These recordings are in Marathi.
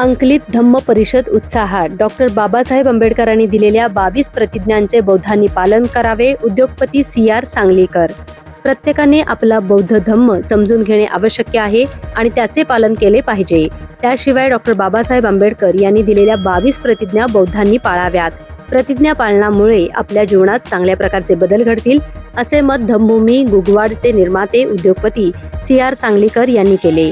अंकलित धम्म परिषद उत्साहात डॉक्टर बाबासाहेब आंबेडकरांनी दिलेल्या बावीस प्रतिज्ञांचे बौद्धांनी पालन करावे उद्योगपती सी आर सांगलीकर. प्रत्येकाने आपला बौद्ध धम्म समजून घेणे आवश्यक आहे आणि त्याचे पालन केले पाहिजे. त्याशिवाय डॉक्टर बाबासाहेब आंबेडकर यांनी दिलेल्या बावीस प्रतिज्ञा बौद्धांनी पाळाव्यात. प्रतिज्ञा पालनामुळे आपल्या जीवनात चांगल्या प्रकारचे बदल घडतील असे मत धम्मभूमी गुगवाडचे निर्माते उद्योगपती सी आर सांगलीकर यांनी केले.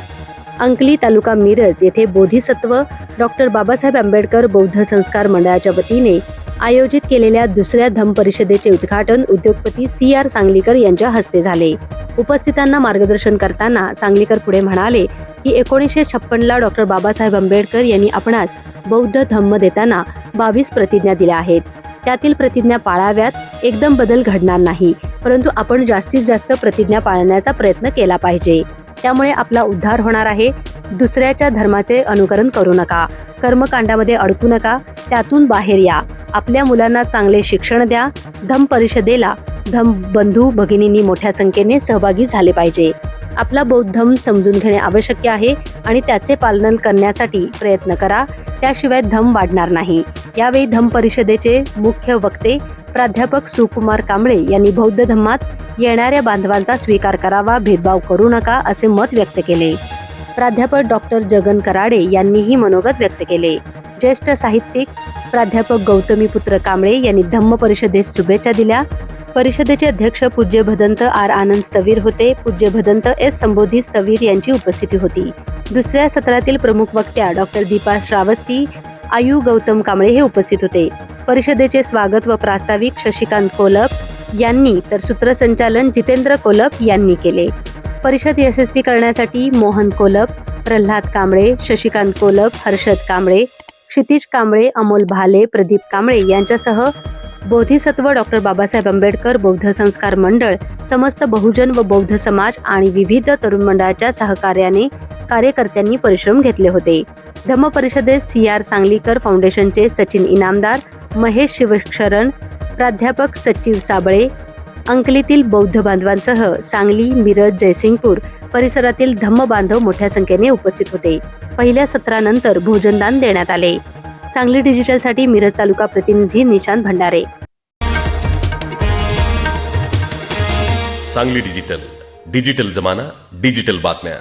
अंकली तालुका मिरज येथे बोधिसत्व डॉक्टर बाबासाहेब आंबेडकर बौद्ध संस्कार मंडळाच्या वतीने आयोजित केलेल्या दुसऱ्या धम्म परिषदेचे उद्घाटन उद्योगपती सी आर सांगलीकर यांच्या हस्ते झाले. उपस्थितांना मार्गदर्शन करताना सांगलीकर पुढे म्हणाले की एकोणीसशे छप्पनला डॉक्टर बाबासाहेब आंबेडकर यांनी आपणास बौद्ध धम्म देताना बावीस प्रतिज्ञा दिल्या आहेत. त्यातील प्रतिज्ञा पाळाव्यात एकदम बदल घडणार नाही परंतु आपण जास्तीत जास्त प्रतिज्ञा पाळण्याचा प्रयत्न केला पाहिजे. त्यामुळे आपला उद्धार होणार आहे. दुसऱ्याच्या धर्माचे अनुकरण करू नका. कर्मकांडामध्ये अडकू नका. त्यातून बाहेर या. आपल्या मुलांना चांगले शिक्षण द्या. धम परिषदेला धम बंधू भगिनींनी मोठ्या संख्येने सहभागी झाले पाहिजे. आपला बौद्धम समजून घेणे आवश्यक आहे आणि त्याचे पालन करण्यासाठी प्रयत्न करा. त्याशिवाय धम वाढणार नाही. यावेळी धम परिषदेचे मुख्य वक्ते प्राध्यापक सुकुमार कांबळे यांनी बौद्ध धम्मात येणाऱ्या बांधवांचा स्वीकार करावा भेदभाव करू नका असे मत व्यक्त केले. प्राध्यापक डॉक्टर जगन कराडे यांनीही मनोगत व्यक्त केले. ज्येष्ठ साहित्यिक प्राध्यापक गौतमीपुत्र कांबळे यांनी धम्म परिषदेस शुभेच्छा दिल्या. परिषदेचे अध्यक्ष पूज्य भदंत आर आनंद स्थवीर होते. पूज्य भदंत एस संबोधी स्थवीर यांची उपस्थिती होती. दुसऱ्या सत्रातील प्रमुख वक्त्या डॉक्टर दीपा श्रावस्ती आयु गौतम कांबळे हे उपस्थित होते. परिषदेचे स्वागत व प्रास्ताविक शशिकांत कोलप यांनी तर सूत्रसंचालन जितेंद्र कोलप यांनी केले. परिषद यशस्वी करण्यासाठी मोहन कोलप प्रल्हाद कांबळे शशिकांत कोलप हर्षद कांबळे क्षितिज कांबळे अमोल भाले प्रदीप कांबळे यांच्यासह बोधिसत्व डॉक्टर बाबासाहेब आंबेडकर बौद्ध संस्कार मंडळ समस्त बहुजन व बौद्ध समाज आणि विविध तरुण मंडळाच्या सहकार्याने कार्यकर्त्यांनी परिश्रम घेतले होते. धम्म परिषदेत सी आर सांगलीकर फाउंडेशनचे सचिन इनामदार महेश शिवशरण प्राध्यापक सचिव साबळे अंकलीतील बौद्ध बांधवांसह सांगली मिरज जयसिंगपूर परिसरातील धम्म बांधव मोठ्या संख्येने उपस्थित होते. पहिल्या सत्रानंतर भोजनदान देण्यात आले. सांगली डिजिटलसाठी मिरज तालुका प्रतिनिधी निशांत भंडारे. सांगली डिजिटल डिजिटल जमाना डिजिटल बातम्या.